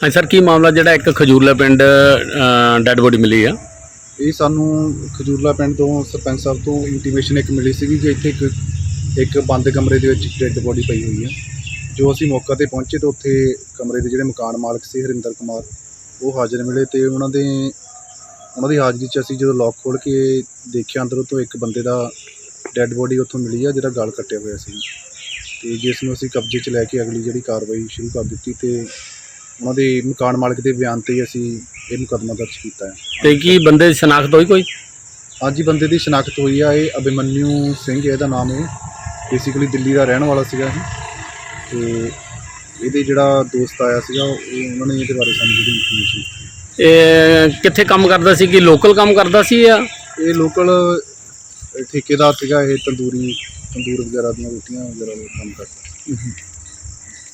ਹਾਂ ਸਰ, ਕੀ ਮਾਮਲਾ ਜਿਹੜਾ ਇੱਕ ਖਜੂਰਲਾ ਪਿੰਡ ਡੈੱਡ ਬੋਡੀ ਮਿਲੀ ਆ? ਇਹ ਸਾਨੂੰ ਖਜੂਰਲਾ ਪਿੰਡ ਤੋਂ ਸਰਪੰਚ ਸਾਹਿਬ ਤੋਂ ਇੰਟੀਮੇਸ਼ਨ ਇੱਕ ਮਿਲੀ ਸੀਗੀ ਕਿ ਇੱਥੇ ਇੱਕ ਇੱਕ ਬੰਦ ਕਮਰੇ ਦੇ ਵਿੱਚ ਡੈੱਡ ਬੋਡੀ ਪਈ ਹੋਈ ਹੈ ਜੋ ਅਸੀਂ ਮੌਕਾ ਤੇ ਪਹੁੰਚੇ ਤਾਂ ਉੱਥੇ ਕਮਰੇ ਦੇ ਜਿਹੜੇ ਮਕਾਨ ਮਾਲਕ ਸੀ, ਹਰਿੰਦਰ ਕੁਮਾਰ, ਉਹ ਹਾਜ਼ਰ ਮਿਲੇ ਤੇ ਉਹਨਾਂ ਦੇ, ਉਹਨਾਂ ਦੀ ਹਾਜ਼ਰੀ 'ਚ ਅਸੀਂ ਜਦੋਂ ਲੋਕ ਖੋਲ ਕੇ ਦੇਖਿਆ ਅੰਦਰੋਂ ਤੋਂ ਇੱਕ ਬੰਦੇ ਦਾ ਡੈੱਡ ਬੋਡੀ ਉੱਥੋਂ ਮਿਲੀ ਆ, ਜਿਹੜਾ ਗਲ ਕੱਟਿਆ ਹੋਇਆ ਸੀ। ਤੇ ਜਿਸ ਨੂੰ ਅਸੀਂ ਕਬਜ਼ੇ 'ਚ ਲੈ ਕੇ ਅਗਲੀ ਜਿਹੜੀ ਕਾਰਵਾਈ ਸ਼ੁਰੂ ਕਰ ਦਿੱਤੀ ਤੇ ਉਹਨਾਂ ਦੇ ਮਕਾਨ ਮਾਲਕ ਦੇ ਬਿਆਨ ਤੇ ਹੀ ਅਸੀਂ ਇਹ ਮੁਕੱਦਮਾ ਦਰਜ ਕੀਤਾ ਹੈ। ਤੇ ਕੀ ਬੰਦੇ ਦੀ ਸ਼ਨਾਖਤ ਹੋਈ ਕੋਈ? ਅੱਜ ਹੀ ਬੰਦੇ ਦੀ ਸ਼ਨਾਖਤ ਹੋਈ ਆ ਇਹ ਅਭਿਮਨਿਊ ਸਿੰਘ ਇਹਦਾ ਨਾਮ ਹੈ। ਬੇਸਿਕਲੀ ਦਿੱਲੀ ਦਾ ਰਹਿਣ ਵਾਲਾ ਸੀਗਾ ਇਹ। ਤੇ ਇਹਦੇ ਜਿਹੜਾ ਦੋਸਤ ਆਇਆ ਸੀਗਾ ਉਹ ਉਹਨਾਂ ਨੇ ਇਹਦੇ ਬਾਰੇ ਸਾਨੂੰ ਜਿਹੜੀ ਇਨਫੋਰਮੇਸ਼ਨ ਇਹ ਕਿੱਥੇ ਕੰਮ ਕਰਦਾ ਸੀ? ਕਿ ਲੋਕਲ ਕੰਮ ਕਰਦਾ ਸੀ ਜਾਂ? ਇਹ ਲੋਕਲ ਠੇਕੇਦਾਰ ਸੀਗਾ ਇਹ ਤੰਦੂਰੀ ਤੰਦੂਰ ਵਗੈਰਾ ਦੀਆਂ ਰੋਟੀਆਂ ਵਗੈਰਾ ਦਾ ਕੰਮ ਕਰਦਾ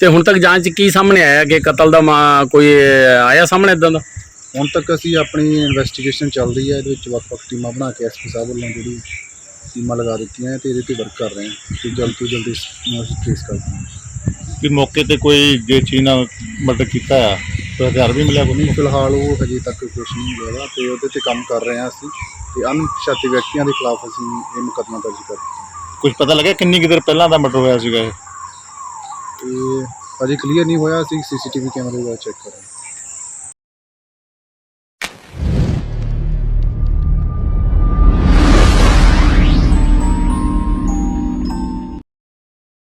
ਤੇ ਹੁਣ ਤੱਕ ਜਾਂਚ 'ਚ ਕੀ ਸਾਹਮਣੇ ਆਇਆ ਕਿ ਕਤਲ ਦਾ ਮਾ- ਕੋਈ ਆਇਆ ਸਾਹਮਣੇ ਇਦਾਂ ਦਾ? ਹੁਣ ਤੱਕ ਅਸੀਂ ਆਪਣੀ ਇਨਵੈਸਟੀਗੇਸ਼ਨ ਚੱਲ ਰਹੀ ਹੈ ਇਹਦੇ ਵਿੱਚ ਵੱਖ-ਵੱਖ ਟੀਮਾਂ ਬਣਾ ਕੇ ਐਸਪੀ ਸਾਹਿਬ ਵੱਲੋਂ ਜਿਹੜੀ ਟੀਮਾਂ ਲਗਾ ਦਿੱਤੀਆਂ ਹੈ ਤੇ ਇਹਦੇ ਤੇ ਵਰਕ ਕਰ ਰਹੇ ਹਾਂ। ਤੇ ਜਲਦ ਤੋਂ ਜਲਦ ਇਸ ਨੂੰ ਅਸੀਂ ਟ੍ਰੇਸ ਕਰਦੇ ਹਾਂ ਕਿ ਮੌਕੇ ਤੇ ਕੋਈ ਜੇ ਚੀਜ਼ ਨਾਲ ਮਰਡਰ ਕੀਤਾ ਆ ਤਾਂ ਹਥਿਆਰ ਵੀ ਮਿਲਿਆ ਕੋਈ? ਨਹੀਂ ਫਿਲਹਾਲ ਉਹ ਹਜੇ ਤੱਕ ਕੁਝ ਨਹੀਂ ਹੋਇਆ ਤੇ ਉਹਦੇ ਤੇ ਕੰਮ ਕਰ ਰਹੇ ਹਾਂ ਅਸੀਂ ਤੇ ਅਣਪਛਾਤੇ ਵਿਅਕਤੀਆਂ ਦੇ ਖਿਲਾਫ ਅਸੀਂ ਇਹ ਮੁਕੱਦਮਾ ਦਰਜ ਕਰ ਕੁਝ ਪਤਾ ਲੱਗਿਆ ਕਿੰਨੀ ਕੁ ਦੇਰ ਪਹਿਲਾਂ ਦਾ ਮਰਡਰ ਹੋਇਆ ਸੀਗਾ ਇਹ? ਤੇ ਹਜੇ ਕਲੀਅਰ ਨਹੀਂ ਹੋਇਆ ਅਸੀਂ ਸੀਸੀਟੀਵੀ ਕੈਮਰੇ ਦਾ ਚੈੱਕ ਕਰ ਰਹੇ ਹਾਂ।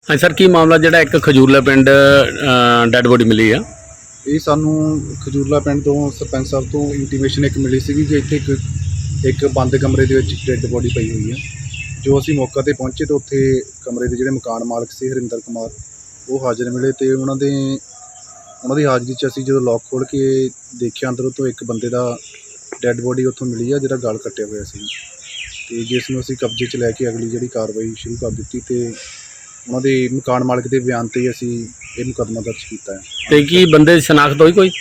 ਸਰ ਕੀ ਮਾਮਲਾ ਜਿਹੜਾ ਇੱਕ ਖਜੂਰਲਾ ਪਿੰਡ ਡੈੱਡ ਬੋਡੀ ਮਿਲੀ ਆ? ਇਹ ਸਾਨੂੰ ਖਜੂਰਲਾ ਪਿੰਡ ਤੋਂ ਸਰਪੰਚ ਸਾਹਿਬ ਤੋਂ ਇੰਟੀਮੇਸ਼ਨ ਇੱਕ ਮਿਲੀ ਸੀਗੀ ਕਿ ਇੱਥੇ ਇੱਕ ਇੱਕ ਬੰਦ ਕਮਰੇ ਦੇ ਵਿੱਚ ਡੈੱਡ ਬੋਡੀ ਪਈ ਹੋਈ ਹੈ ਜੋ ਅਸੀਂ ਮੌਕਾ ਤੇ ਪਹੁੰਚੇ ਤਾਂ ਉੱਥੇ ਕਮਰੇ ਦੇ ਜਿਹੜੇ ਮਕਾਨ ਮਾਲਕ ਸੀ ਹਰਿੰਦਰ ਕੁਮਾਰ ਉਹ ਹਾਜ਼ਰ ਮਿਲੇ ਤੇ ਉਹਨਾਂ ਦੇ ਉਹਨਾਂ ਦੀ ਹਾਜ਼ਰੀ 'ਚ ਅਸੀਂ ਜਦੋਂ ਲੋਕ ਖੋਲ ਕੇ ਦੇਖਿਆ ਅੰਦਰੋਂ ਤੋਂ ਇੱਕ ਬੰਦੇ ਦਾ ਡੈੱਡ ਬੋਡੀ ਉੱਥੋਂ ਮਿਲੀ ਆ ਜਿਹੜਾ ਗਲ ਕੱਟਿਆ ਹੋਇਆ ਸੀ। ਤੇ ਜਿਸ ਨੂੰ ਅਸੀਂ ਕਬਜ਼ੇ 'ਚ ਲੈ ਕੇ ਅਗਲੀ ਜਿਹੜੀ ਕਾਰਵਾਈ ਸ਼ੁਰੂ ਕਰ ਦਿੱਤੀ ਤੇ ਉਹਨਾਂ ਦੇ ਮਕਾਨ ਮਾਲਕ ਦੇ ਬਿਆਨ ਤੇ ਹੀ ਅਸੀਂ ਇਹ ਮੁਕੱਦਮਾ ਦਰਜ ਕੀਤਾ ਹੈ। ਤੇ ਕੀ ਬੰਦੇ ਦੀ ਸ਼ਨਾਖਤ ਹੋਈ ਕੋਈ?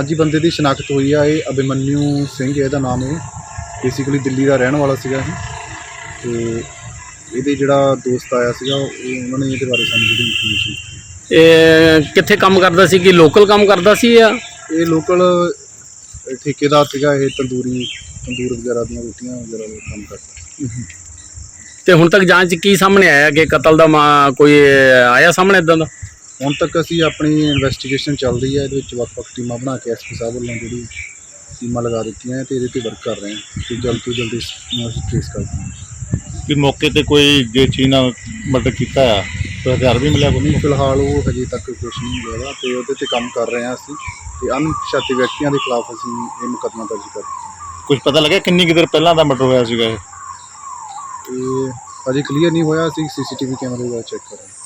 ਅੱਜ ਹੀ ਬੰਦੇ ਦੀ ਸ਼ਨਾਖਤ ਹੋਈ ਆ। ਇਹ ਅਭਿਮਨਿਊ ਸਿੰਘ ਇਹਦਾ ਨਾਮ ਹੈ ਬੇਸਿਕਲੀ ਦਿੱਲੀ ਦਾ ਰਹਿਣ ਵਾਲਾ ਸੀਗਾ ਇਹ। ਤੇ ਇਹਦੇ ਜਿਹੜਾ ਦੋਸਤ ਆਇਆ ਸੀਗਾ ਉਹ ਉਹਨਾਂ ਨੇ ਇਹਦੇ ਬਾਰੇ ਸਾਨੂੰ ਜਿਹੜੀ ਇਨਫੋਰਮੇਸ਼ਨ ਇਹ ਕਿੱਥੇ ਕੰਮ ਕਰਦਾ ਸੀ? ਕਿ ਲੋਕਲ ਕੰਮ ਕਰਦਾ ਸੀ ਜਾਂ? ਇਹ ਲੋਕਲ ਠੇਕੇਦਾਰ ਸੀਗਾ ਇਹ ਤੰਦੂਰੀ ਤੰਦੂਰ ਵਗੈਰਾ ਦੀਆਂ ਰੋਟੀਆਂ ਵਗੈਰਾ ਦਾ ਕੰਮ ਕਰਦਾ ਤੇ ਹੁਣ ਤੱਕ ਜਾਂਚ 'ਚ ਕੀ ਸਾਹਮਣੇ ਆਇਆ? ਕਿ ਕਤਲ ਦਾ ਮਾ- ਕੋਈ ਆਇਆ ਸਾਹਮਣੇ ਇਦਾਂ ਦਾ? ਹੁਣ ਤੱਕ ਅਸੀਂ ਆਪਣੀ ਇਨਵੈਸਟੀਗੇਸ਼ਨ ਚੱਲ ਰਹੀ ਹੈ ਇਹਦੇ ਵਿੱਚ ਵੱਖ-ਵੱਖ ਟੀਮਾਂ ਬਣਾ ਕੇ ਐਸਪੀ ਸਾਹਿਬ ਵੱਲੋਂ ਜਿਹੜੀ ਟੀਮਾਂ ਲਗਾ ਦਿੱਤੀਆਂ ਹੈ ਤੇ ਇਹਦੇ ਤੇ ਵਰਕ ਕਰ ਰਹੇ ਹਾਂ। ਤੇ ਜਲਦ ਤੋਂ ਜਲਦ ਇਸ ਨੂੰ ਅਸੀਂ ਟ੍ਰੇਸ ਕਰਦੇ ਹਾਂ ਕਿ ਮੌਕੇ ਤੇ ਕੋਈ ਜੇ ਚੀਜ਼ ਨਾਲ ਮਰਡਰ ਕੀਤਾ ਆ ਤਾਂ ਹਥਿਆਰ ਵੀ ਮਿਲਿਆ ਕੋਈ? ਨਹੀਂ ਫਿਲਹਾਲ ਉਹ ਹਜੇ ਤੱਕ ਕੁਝ ਨਹੀਂ ਹੋਇਆ ਤੇ ਉਹਦੇ ਤੇ ਕੰਮ ਕਰ ਰਹੇ ਹਾਂ ਅਸੀਂ ਤੇ ਅਣਪਛਾਤੇ ਵਿਅਕਤੀਆਂ ਦੇ ਖਿਲਾਫ ਅਸੀਂ ਇਹ ਮੁਕੱਦਮਾ ਦਰਜ ਕਰ ਕੁਝ ਪਤਾ ਲੱਗਿਆ ਕਿੰਨੀ ਕੁ ਦੇਰ ਪਹਿਲਾਂ ਦਾ ਮਰਡਰ ਹੋਇਆ ਸੀਗਾ ਇਹ? ਤੇ ਹਜੇ ਕਲੀਅਰ ਨਹੀਂ ਹੋਇਆ ਅਸੀਂ ਸੀਸੀਟੀਵੀ ਕੈਮਰੇ ਦਾ ਚੈੱਕ ਕਰ ਰਹੇ ਹਾਂ।